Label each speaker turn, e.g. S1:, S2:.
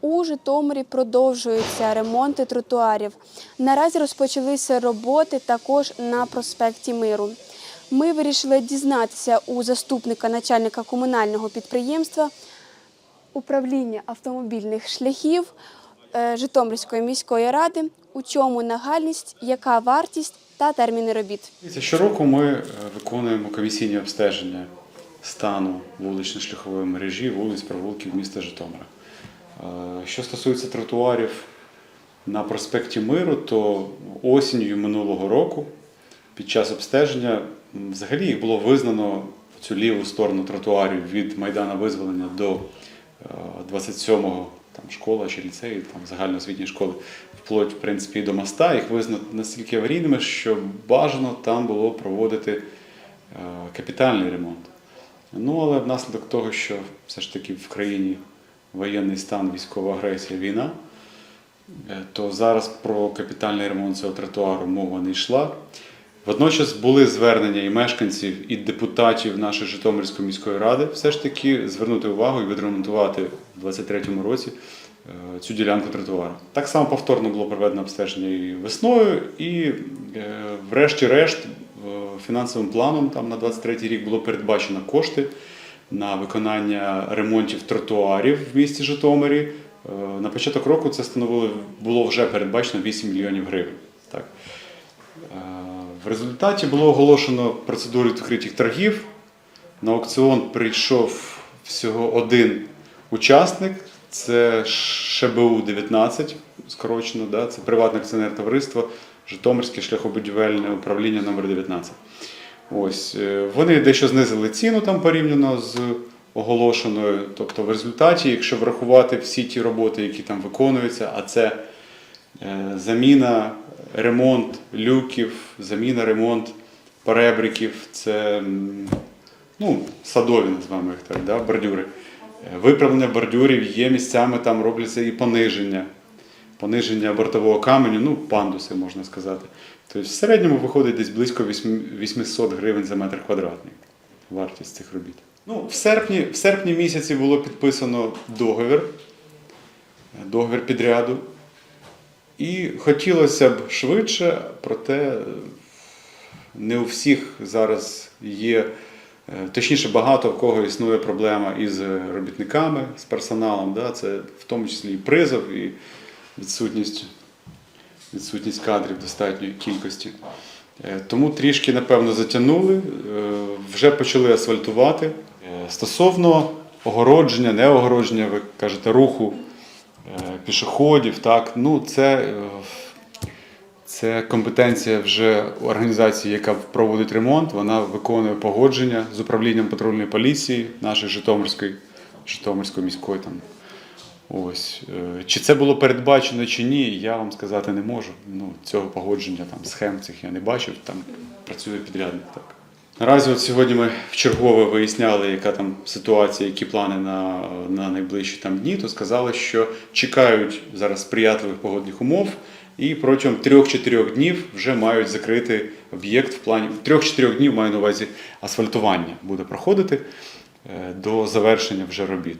S1: У Житомирі продовжуються ремонти тротуарів. Наразі розпочалися роботи також на проспекті Миру. Ми вирішили дізнатися у заступника начальника комунального підприємства управління автомобільних шляхів е, Житомирської міської ради, у чому нагальність, яка вартість та терміни робіт.
S2: Щороку ми е, виконуємо комісійні обстеження стану вулично-шляхової мережі вулиць провулків міста Житомира. Е, Що стосується тротуарів на проспекті Миру, то осінню минулого року під час обстеження взагалі їх було визнано цю ліву сторону тротуарів від Майдана Визволення до е, 27-го там, школа чи ліцей, там загальноосвітні школи, вплоть в принципі до моста, їх визнано настільки аварійними, що бажано там було проводити е, капітальний ремонт. Ну, але внаслідок того, що все ж таки в країні воєнний стан, військова агресія, війна, е, то зараз про капітальний ремонт цього тротуару мова не йшла. Водночас були звернення і мешканців, і депутатів нашої Житомирської міської ради все ж таки звернути увагу і відремонтувати в 2023 році е, цю ділянку тротуару. Так само повторно було проведено обстеження і весною, і е, врешті-решт фінансовим планом там на 23 рік було передбачено кошти на виконання ремонтів тротуарів в місті Житомирі. Е, На початок року це становило було вже передбачено 8 мільйонів гривень. Так. Е, В результаті було оголошено процедуру відкритих торгів. На аукціон прийшов всього один учасник. Це ШБУ 19, скорочено, да? це приватне акціонерне товариство Житомирське шляхобудівельне управління номер 19. Ось, е, вони дещо знизили ціну там порівняно з оголошеною. Тобто, в результаті, якщо врахувати всі ті роботи, які там виконуються, а це Е, заміна, ремонт люків, заміна, ремонт перебриків, це ну, садові, називаємо їх так, да, бордюри. Е, Виправлення бордюрів є місцями, там робляться і пониження. Пониження бортового каменю, ну, пандуси, можна сказати. Тобто в середньому виходить десь близько 800 гривень за метр квадратний вартість цих робіт. Ну, в серпні, в серпні місяці було підписано договір, договір підряду. І хотілося б швидше, проте не у всіх зараз є, е, точніше, багато в кого існує проблема із робітниками, з персоналом. Да? Це в тому числі і призов, і відсутність, відсутність кадрів достатньої кількості. Е, Тому трішки, напевно, затягнули, е, вже почали асфальтувати. Е, Стосовно огородження, не огородження, ви кажете, руху пішоходів, так, ну це, це компетенція вже організації, яка проводить ремонт. Вона виконує погодження з управлінням патрульної поліції нашої Житомирської, Житомирської міської там. Ось. Е, Чи це було передбачено чи ні, я вам сказати не можу. Ну, цього погодження, там, схем цих я не бачив, там працює підрядник. Так. Наразі от сьогодні ми вчергове виясняли, яка там ситуація, які плани на, на найближчі там дні, то сказали, що чекають зараз сприятливих погодних умов і протягом 3-4 днів вже мають закрити об'єкт в плані 3-4 днів маю на увазі асфальтування буде проходити е, до завершення вже робіт.